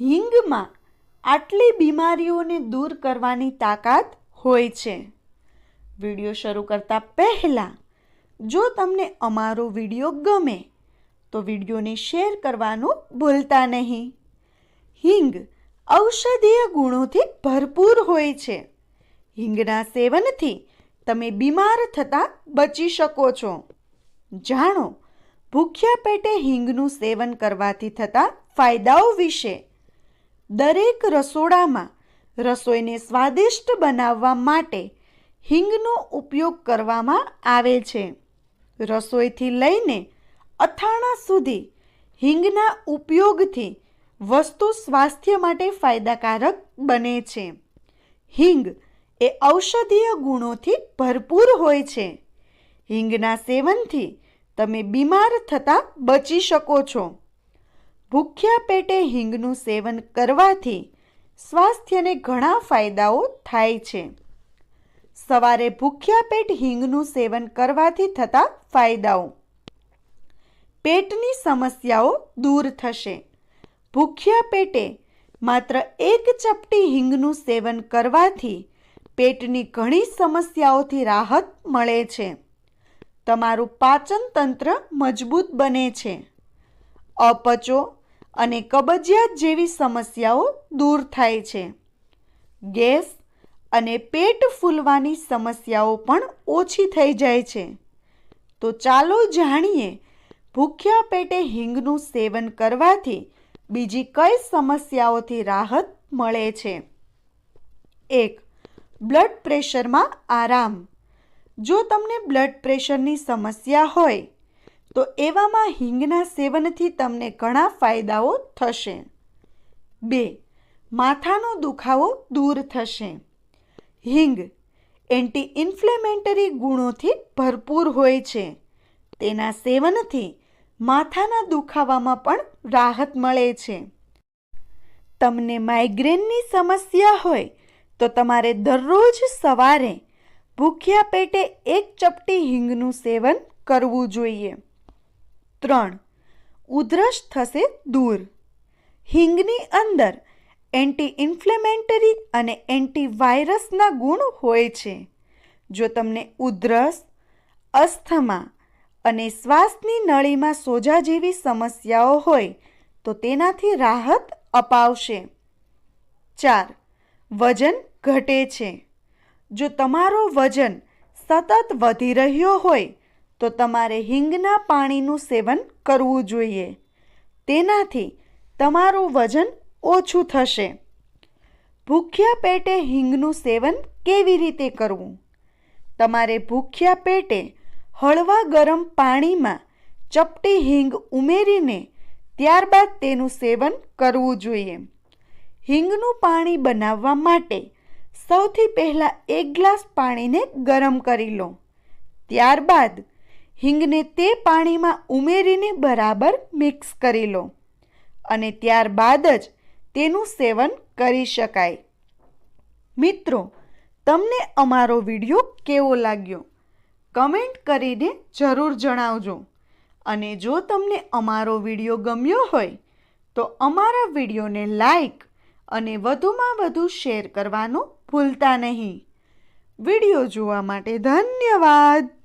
હિંગમાં આટલી બીમારીઓને દૂર કરવાની તાકાત હોય છે. વીડિયો શરૂ કરતાં પહેલાં, જો તમને અમારો વીડિયો ગમે, તો વિડીયોને શેર કરવાનું ભૂલતા નહીં. હિંગ ઔષધીય ગુણોથી ભરપૂર હોય છે. હિંગના સેવનથી તમે બીમાર થતાં બચી શકો છો. જાણો, ભૂખ્યા પેટે હિંગનું સેવન કરવાથી થતા ફાયદાઓ વિશે દરેક રસોડામાં રસોઈને સ્વાદિષ્ટ બનાવવા માટે હિંગનો ઉપયોગ કરવામાં આવે છે. રસોઈથી લઈને અથાણા સુધી હિંગના ઉપયોગથી વસ્તુ સ્વાસ્થ્ય માટે ફાયદાકારક બને છે. હિંગ એ ઔષધીય ગુણોથી ભરપૂર હોય છે. હિંગના સેવનથી તમે બીમાર થતાં બચી શકો છો. ભૂખ્યા પેટે હિંગનું સેવન કરવાથી સ્વાસ્થ્યને ઘણા ફાયદાઓ થાય છે. સવારે ભૂખ્યા પેટ હિંગનું સેવન કરવાથી થતા ફાયદાઓ. પેટની સમસ્યાઓ દૂર થશે. ભૂખ્યા પેટે માત્ર એક ચપટી હિંગનું સેવન કરવાથી પેટની ઘણી સમસ્યાઓથી રાહત મળે છે. તમારું પાચન તંત્ર મજબૂત બને છે. અપચો અને કબજિયાત જેવી સમસ્યાઓ દૂર થાય છે. ગેસ અને પેટ ફૂલવાની સમસ્યાઓ પણ ઓછી થઈ જાય છે. તો ચાલો જાણીએ ભૂખ્યા પેટે હિંગનું સેવન કરવાથી બીજી કઈ સમસ્યાઓથી રાહત મળે છે? એક, બ્લડ પ્રેશરમાં આરામ. જો તમને બ્લડ પ્રેશરની સમસ્યા હોય તો એવામાં હિંગના સેવનથી તમને ઘણા ફાયદાઓ થશે. બે, માથાનો દુખાવો દૂર થશે. હિંગ એન્ટી ઇન્ફ્લેમેટરી ગુણોથી ભરપૂર હોય છે. તેના સેવનથી માથાના દુખાવામાં પણ રાહત મળે છે. તમને માઇગ્રેનની સમસ્યા હોય તો તમારે દરરોજ સવારે ભૂખ્યા પેટે એક ચપટી હિંગનું સેવન કરવું જોઈએ. ત્રણ. ઉધરસ થશે દૂર. હિંગની અંદર એન્ટી ઇન્ફ્લેમેટરી અને એન્ટીવાયરસના ગુણ હોય છે. જો તમને ઉધરસ, અસ્થમા અને શ્વાસની નળીમાં સોજા જેવી સમસ્યાઓ હોય, તો તેનાથી રાહત અપાવશે. ચાર. વજન ઘટે છે. જો તમારો વજન સતત વધી રહ્યો હોય તો તમારે હિંગના પાણીનું સેવન કરવું જોઈએ. તેનાથી તમારું વજન ઓછું થશે. ભૂખ્યા પેટે હિંગનું સેવન કેવી રીતે કરવું? તમારે ભૂખ્યા પેટે હળવા ગરમ પાણીમાં ચપટી હિંગ ઉમેરીને ત્યારબાદ તેનું સેવન કરવું જોઈએ. હિંગનું પાણી બનાવવા માટે સૌથી પહેલાં એક ગ્લાસ પાણીને ગરમ કરી લો. ત્યારબાદ હિંગને તે પાણીમાં ઉમેરીને બરાબર મિક્સ કરી લો અને ત્યારબાદ જ તેનું સેવન કરી શકાય. મિત્રો, તમને અમારો વીડિયો કેવો લાગ્યો? કમેન્ટ કરીને જરૂર જણાવજો. અને જો તમને અમારો વીડિયો ગમ્યો હોય, તો અમારા વિડીયોને લાઈક અને વધુમાં વધુ શેર કરવાનું ભૂલતા નહીં. વીડિયો જોવા માટે ધન્યવાદ!